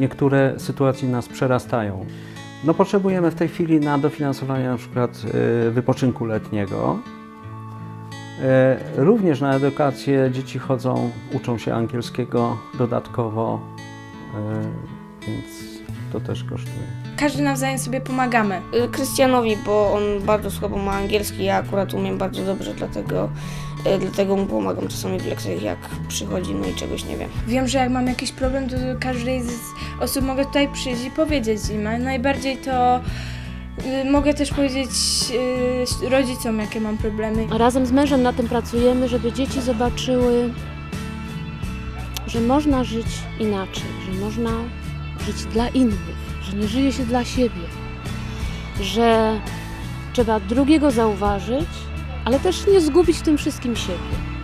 niektóre sytuacje nas przerastają. No, potrzebujemy w tej chwili na dofinansowanie na y, wypoczynku letniego. Y, Również na edukację dzieci chodzą, uczą się angielskiego dodatkowo, y, więc to też kosztuje. Każdy nawzajem sobie pomagamy. Y, Krystianowi, bo on bardzo słabo ma angielski, ja akurat umiem bardzo dobrze, dlatego, y, dlatego mu pomagam czasami w lekcjach, jak przychodzi, no i czegoś nie wiem. Wiem, że jak mam jakiś problem, to do każdej z osób mogę tutaj przyjść i powiedzieć im. A najbardziej to y, mogę też powiedzieć rodzicom, jakie mam problemy. Razem z mężem na tym pracujemy, żeby dzieci zobaczyły, że można żyć inaczej, że można żyć dla innych, że nie żyje się dla siebie, że trzeba drugiego zauważyć, ale też nie zgubić w tym wszystkim siebie.